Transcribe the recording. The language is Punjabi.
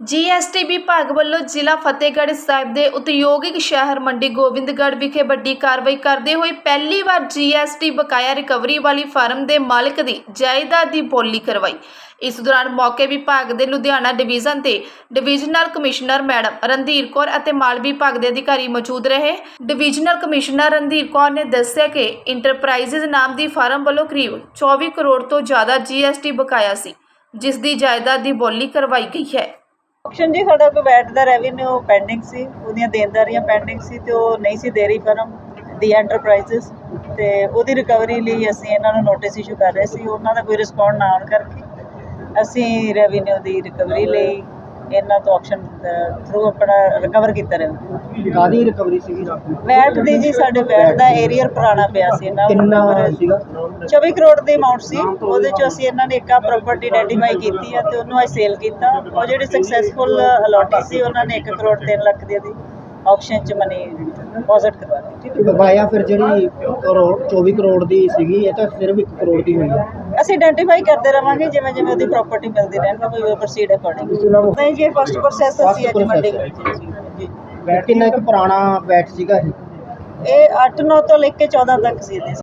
ਜੀਐਸਟੀ ਵਿਭਾਗ ਵੱਲੋਂ ਜ਼ਿਲ੍ਹਾ ਫਤਿਹਗੜ੍ਹ ਸਾਹਿਬ ਦੇ ਉਦਯੋਗਿਕ ਸ਼ਹਿਰ ਮੰਡੀ ਗੋਬਿੰਦਗੜ੍ਹ ਵਿਖੇ ਵੱਡੀ ਕਾਰਵਾਈ ਕਰਦੇ ਹੋਏ ਪਹਿਲੀ ਵਾਰ ਜੀਐਸਟੀ ਬਕਾਇਆ ਰਿਕਵਰੀ ਵਾਲੀ ਫਰਮ ਦੇ ਮਾਲਕ ਦੀ ਜਾਇਦਾਦ ਦੀ ਬੋਲੀ ਕਰਵਾਈ। ਇਸ ਦੌਰਾਨ ਮੌਕੇ ਵਿਭਾਗ ਦੇ ਲੁਧਿਆਣਾ ਡਿਵੀਜ਼ਨ ਤੇ divisional commissioner madam Randhir Kaur ਅਤੇ ਮਾਲ ਵਿਭਾਗ ਦੇ ਅਧਿਕਾਰੀ ਮੌਜੂਦ ਰਹੇ। ਡਿਵੀਜ਼ਨਲ ਕਮਿਸ਼ਨਰ ਰਣਧੀਰ ਕੌਰ ਨੇ ਦੱਸਿਆ ਕਿ ਇੰਟਰਪ੍ਰਾਈਜ਼ਸ ਨਾਮ ਦੀ ਫਰਮ ਵੱਲੋਂ ਕਰੀਬ 24 ਕਰੋੜ ਤੋਂ ਜ਼ਿਆਦਾ ਜੀਐਸਟੀ ਬਕਾਇਆ ਸੀ, ਜਿਸ ਦੀ ਜਾਇਦਾਦ ਦੀ ਬੋਲੀ ਕਰਵਾਈ ਗਈ ਹੈ। ਆਕਸ਼ਨ ਜੀ, ਸਾਡਾ ਕੋਈ ਵੈਟ ਦਾ ਰੈਵਨਿਊ ਪੈਂਡਿੰਗ ਸੀ, ਉਹਦੀਆਂ ਦੇਣਦਾਰੀਆਂ ਪੈਂਡਿੰਗ ਸੀ ਤੇ ਉਹ ਨਹੀਂ ਸੀ ਦੇ ਰਹੀ ਫਰਮ ਦੀ ਐਂਟਰਪ੍ਰਾਈਜ਼ਸ ਤੇ ਉਹਦੀ ਰਿਕਵਰੀ ਲਈ ਅਸੀਂ ਇਹਨਾਂ ਨੂੰ ਨੋਟਿਸ ਇਸ਼ੂ ਕਰ ਰਹੇ ਸੀ, ਉਹਨਾਂ ਦਾ ਕੋਈ ਰਿਸਪੌਂਡ ਨਾ ਆਉਣ ਕਰਕੇ ਅਸੀਂ ਰੈਵਨਿਊ ਦੀ ਰਿਕਵਰੀ ਲਈ ਇਹਨਾਂ ਤੋਂ ਆਪਸ਼ਨ ਥਰੂ ਆਪਣਾ ਰਿਕਵਰ ਕੀਤਾ ਰਿਹਾ। ਕਾਦੀ ਰਿਕਵਰੀ ਸੀਗੀ ਵੈਟ ਦੀ ਜੀ ਸਾਡੇ ਵੈਟ ਦਾ ਏਰੀਅਰ ਪੁਰਾਣਾ ਪਿਆ ਸੀ ਇਹਨਾਂ ਨੂੰ ਕਿੰਨਾ ਸੀਗਾ? 24 ਕਰੋੜ ਦੀ ਅਮਾਉਂਟ ਸੀ। ਉਹਦੇ ਚੋਂ ਅਸੀਂ ਇਹਨਾਂ ਨੇ ਇੱਕ ਆ ਪ੍ਰਾਪਰਟੀ ਆਈਡੈਂਟੀਫਾਈ ਕੀਤੀ ਆ ਤੇ ਉਹਨੂੰ ਅਸੀਂ ਸੇਲ ਕੀਤਾ। ਉਹ ਜਿਹੜੀ ਸਕਸੈਸਫੁਲ ਅਲੋਟੀ ਸੀ ਉਹਨਾਂ ਨੇ 1 ਕਰੋੜ 3 ਲੱਖ ਦੀ ਦੀ ਆਕਸ਼ਨ ਚ ਮਨੀ ਡਿਪੋਜ਼ਿਟ ਕਰਵਾ ਦਿੱਤੀ। ਠੀਕ ਹੈ ਬਕਾਇਆ ਫਿਰ ਜਿਹੜੀ ਕਰੋੜ 24 ਕਰੋੜ ਦੀ ਸੀਗੀ ਇਹ ਤਾਂ ਸਿਰਫ 1 ਕਰੋੜ ਦੀ ਹੋਈ ਹੈ। ਅਸੀਂ ਆਇਡੈਂਟੀਫਾਈ ਕਰਦੇ ਰਵਾਂਗੇ ਜਿਵੇਂ ਜਿਵੇਂ ਉਹਦੀ ਪ੍ਰਾਪਰਟੀ ਮਿਲਦੀ ਰਹਿੰਦੀ ਵੀ ਪ੍ਰੋਸੀਡ ਅਕੋਰਡਿੰਗ ਨਹੀਂ ਜੀ ਫਸਟ ਪ੍ਰੋਸੈਸ ਅਸੀਂ ਅੱਜ ਮੰਡੇ ਜੀ। ਕਿੰਨਾ ਇੱਕ ਪੁਰਾਣਾ ਬੈਟ ਸੀਗਾ ਇਹ? ਇਹ 8 9 ਤੋਂ ਲੈ ਕੇ 14 ਤੱਕ ਸੀ ਇਹਦੇ।